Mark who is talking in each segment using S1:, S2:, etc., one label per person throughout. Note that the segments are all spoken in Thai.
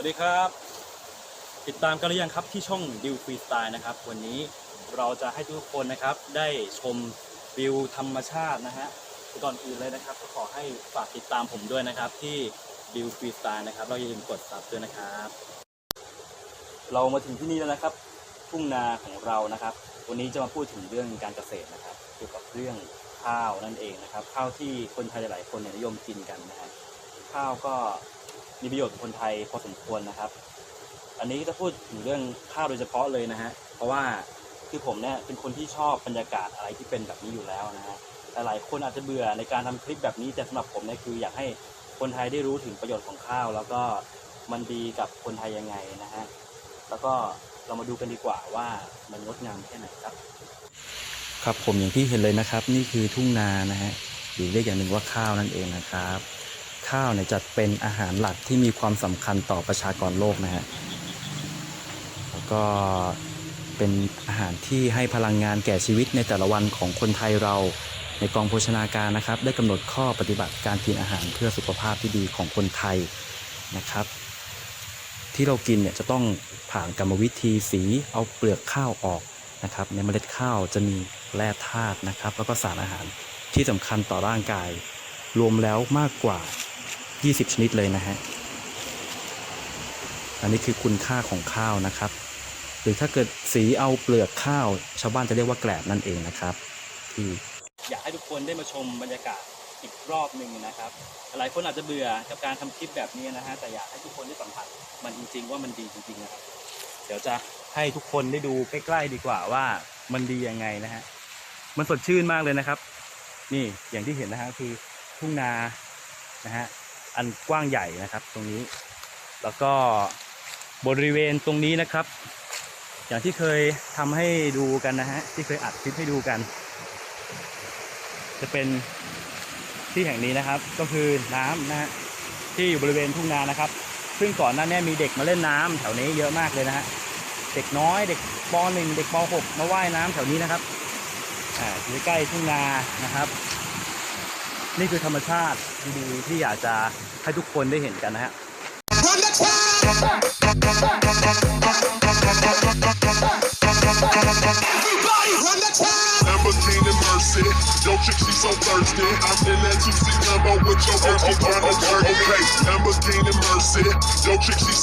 S1: วัสดีครับ ติดตามกันหรือยังครับที่ช่องดิวฟรีสไตล์นะครับ วันนี้เราจะให้ทุกคนนะครับได้ชมวิวธรรมชาตินะฮะก่อนอื่นเลยนะครับ ก็ขอให้ฝากติดตามผมด้วยนะครับ ที่ดิวฟรีสไตล์นะครับ เราอย่าลืมกดซับด้วยนะครับ เรามาถึงที่นี่แล้วนะครับ ทุ่งนาของเรานะครับ วันนี้จะมาพูดถึงเรื่องการเกษตรนะครับ เกี่ยวกับเรื่องข้าวนั่นเองนะครับ ข้าวที่คนไทยหลายๆคนนิยมกินกันนะฮะข้าวก็ มีประโยชน์กับคนไทยพอสมควรนะครับ อันนี้จะพูดถึงเรื่องข้าวโดยเฉพาะเลยนะฮะเพราะว่าคือผมเนี่ยเป็นคนที่ชอบบรรยากาศอะไรที่เป็นแบบนี้อยู่แล้วนะฮะแต่หลายคนอาจจะเบื่อในการทำคลิปแบบนี้แต่สำหรับผมเนี่ยคืออยากให้คนไทยได้รู้ถึงประโยชน์ของข้าว แล้วก็มันดีกับคนไทยยังไงนะฮะแล้วก็เรามาดูกันดีกว่าว่ามันงดงามแค่ไหนครับ ครับผมอย่างที่เห็นเลยนะครับ นี่คือทุ่งนานะฮะหรือเรียกอย่างหนึ่งว่าข้าวนั่นเองนะครับ ข้าวเนี่ยจัดเป็นอาหารหลักที่มีความสำคัญต่อประชากรโลกนะฮะแล้วก็เป็นอาหารที่ให้พลังงานแก่ชีวิตในแต่ละวันของคนไทยเราในกองโภชนาการนะครับ ได้กำหนดข้อปฏิบัติการกินอาหารเพื่อสุขภาพที่ดีของคนไทยนะครับ ที่เรากินเนี่ยจะต้องผ่านกรรมวิธีสีเอาเปลือกข้าวออกนะครับ ในเมล็ดข้าวจะมีแร่ธาตุนะครับ แล้วก็สารอาหารที่สำคัญต่อร่างกาย รวมแล้วมากกว่า 20 ชนิดเลยนะฮะ อันนี้คือคุณค่าของข้าวนะครับ หรือถ้าเกิดสีเอาเปลือกข้าว ชาวบ้านจะเรียกว่าแกลบนั่นเองนะครับ ที่อยากให้ทุกคนได้มาชมบรรยากาศอีกรอบหนึ่งนะครับ หลายคนอาจจะเบื่อกับการทำคลิปแบบนี้นะฮะ แต่อยากให้ทุกคนได้สัมผัสมันจริง ๆ ว่ามันดีจริงๆนะครับ เดี๋ยวจะให้ทุกคนได้ดูใกล้ๆดีกว่าว่ามันดียังไงนะฮะ มันสดชื่นมากเลยนะครับ นี่อย่างที่เห็นนะฮะคือทุ่งนานะฮะ อันกว้างใหญ่นะครับตรงนี้ แล้วก็บริเวณตรงนี้นะครับ อย่างที่เคยทำให้ดูกันนะฮะที่เคยอัดคลิปให้ดูกัน จะเป็นที่แห่งนี้นะครับ ก็คือน้ำนะฮะที่อยู่บริเวณทุ่งนานะครับ ซึ่งก่อนหน้านี้มีเด็กมาเล่นน้ำแถวนี้เยอะมากเลยนะฮะเด็กน้อยเด็กป .1 เด็กป .6 มาว่ายน้ำแถวนี้นะครับอ่าอยู่ใกล้ทุ่งนานะครับ นี่คือธรรมชาติดีๆที่อยากจะให้ทุกคนได้เห็นกันนะฮะ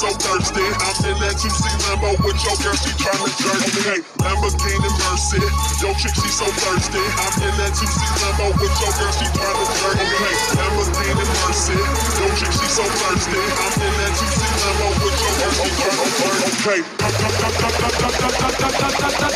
S2: so thirsty. I'm in that 2C Lambo with your girl, she tryna jerk me. Okay, Lamborghini Mercy, yo chick she so thirsty. I'm in that 2C Lambo with your girl, she tryna jerk me. Okay, Lamborghini Mercy, yo chick she so thirsty. I'm in that 2C Lambo with your girl, she tryna jerk me. Okay.
S3: Everybody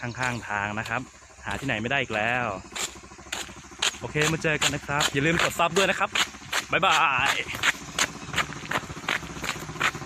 S1: ข้างๆทางนะครับ หาที่ไหนไม่ได้อีกแล้ว โอเคมาเจอกันนะครับ อย่าลืมกดซับด้วยนะครับ บ๊ายบาย